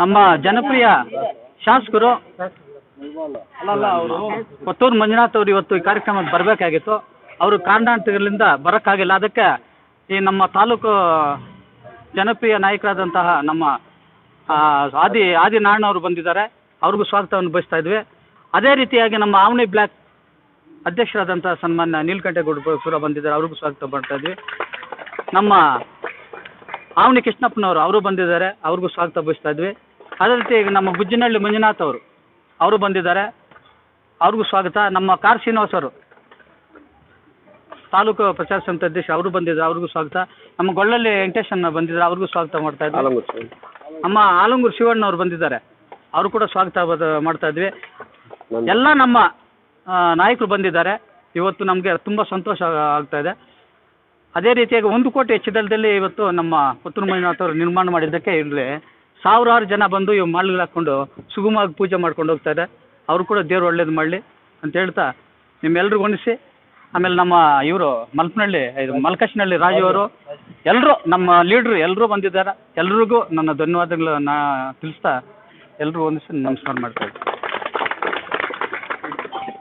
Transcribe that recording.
ನಮ್ಮ ಜನಪ್ರಿಯ ಶಾಸಕರು ಕೊತ್ತೂರು ಮಂಜುನಾಥ್ ಅವರು ಇವತ್ತು ಈ ಕಾರ್ಯಕ್ರಮಕ್ಕೆ ಬರಬೇಕಾಗಿತ್ತು. ಅವರು ಕಾರಣಾಂತರಗಳಿಂದ ಬರೋಕ್ಕಾಗಿಲ್ಲ. ಅದಕ್ಕೆ ಈ ನಮ್ಮ ತಾಲೂಕು ಜನಪ್ರಿಯ ನಾಯಕರಾದಂತಹ ನಮ್ಮ ಆದಿ ಆದಿ ಅವರು ಬಂದಿದ್ದಾರೆ. ಅವ್ರಿಗೂ ಸ್ವಾಗತವನ್ನು ಬಯಸ್ತಾ ಇದ್ವಿ. ಅದೇ ರೀತಿಯಾಗಿ ನಮ್ಮ ಆವಣಿ ಬ್ಲಾಕ್ ಅಧ್ಯಕ್ಷರಾದಂತಹ ಸನ್ಮಾನ್ಯ ನೀಲಕಂಠೇಗೌಡ ಕೂಡ ಬಂದಿದ್ದಾರೆ. ಅವ್ರಿಗೂ ಸ್ವಾಗತ ಮಾಡ್ತಾ ಇದ್ವಿ. ನಮ್ಮ ಆವಣಿ ಕೃಷ್ಣಪ್ಪನವರು ಅವರು ಬಂದಿದ್ದಾರೆ ಅವ್ರಿಗೂ ಸ್ವಾಗತ ಬಯಸ್ತಾ ಇದ್ವಿ. ಅದೇ ರೀತಿ ಈಗ ನಮ್ಮ ಗುಜ್ಜಿನಹಳ್ಳಿ ಮಂಜುನಾಥ್ ಅವರು ಅವರು ಬಂದಿದ್ದಾರೆ. ಅವ್ರಿಗೂ ಸ್ವಾಗತ. ನಮ್ಮ ಕಾರ್ ಶ್ರೀನಿವಾಸ್ ಅವರು ತಾಲೂಕು ಪ್ರಚಾರ ಸಮಿತಿ ಅಧ್ಯಕ್ಷ ಅವರು ಬಂದಿದ್ದಾರೆ ಅವ್ರಿಗೂ ಸ್ವಾಗತ. ನಮ್ಮ ಗೊಳ್ಳಲ್ಲಿ ವೆಂಕಟೇಶನ್ ಬಂದಿದ್ದಾರೆ ಅವ್ರಿಗೂ ಸ್ವಾಗತ ಮಾಡ್ತಾ ಇದ್ವಿ. ನಮ್ಮ ಆಲಂಗೂರು ಶಿವಣ್ಣ ಅವರು ಬಂದಿದ್ದಾರೆ ಅವರು ಕೂಡ ಸ್ವಾಗತ ಮಾಡ್ತಾ ಇದ್ವಿ. ಎಲ್ಲ ನಮ್ಮ ನಾಯಕರು ಬಂದಿದ್ದಾರೆ. ಇವತ್ತು ನಮಗೆ ತುಂಬ ಸಂತೋಷ ಆಗ್ತಾ ಇದೆ. ಅದೇ ರೀತಿಯಾಗಿ ಒಂದು ಕೋಟಿ ಹೆಚ್ಚಿದಳದಲ್ಲಿ ಇವತ್ತು ನಮ್ಮ ಪುತ್ತೂರು ಮಂಜುನಾಥ್ ಅವರು ನಿರ್ಮಾಣ ಮಾಡಿದ್ದಕ್ಕೆ ಇಲ್ಲಿ ಸಾವಿರಾರು ಜನ ಬಂದು ಇವು ಮಾಲೆಗಳು ಹಾಕ್ಕೊಂಡು ಸುಗಮವಾಗಿ ಪೂಜೆ ಮಾಡ್ಕೊಂಡು ಹೋಗ್ತಾ ಇದೆ ಅವರು ಕೂಡ ದೇವ್ರು ಒಳ್ಳೇದು ಮಾಡಲಿ ಅಂತ ಹೇಳ್ತಾ ನಿಮ್ಮೆಲ್ಲರೂ ಗುಣಿಸಿ ಆಮೇಲೆ ನಮ್ಮ ಇವರು ಮಲ್ಪನಹಳ್ಳಿ ಇದು ಮಲ್ಕಶ್ನಹಳ್ಳಿ ರಾಜು ಅವರು. ಎಲ್ಲರೂ ನಮ್ಮ ಲೀಡ್ರು ಎಲ್ಲರೂ ಬಂದಿದ್ದಾರೆ. ಎಲ್ರಿಗೂ ನನ್ನ ಧನ್ಯವಾದಗಳು ನಾ ತಿಳಿಸ್ತಾ ಎಲ್ಲರೂ ಹೊಂದಿಸಿ ನಮಸ್ಕಾರ ಮಾಡ್ತಾ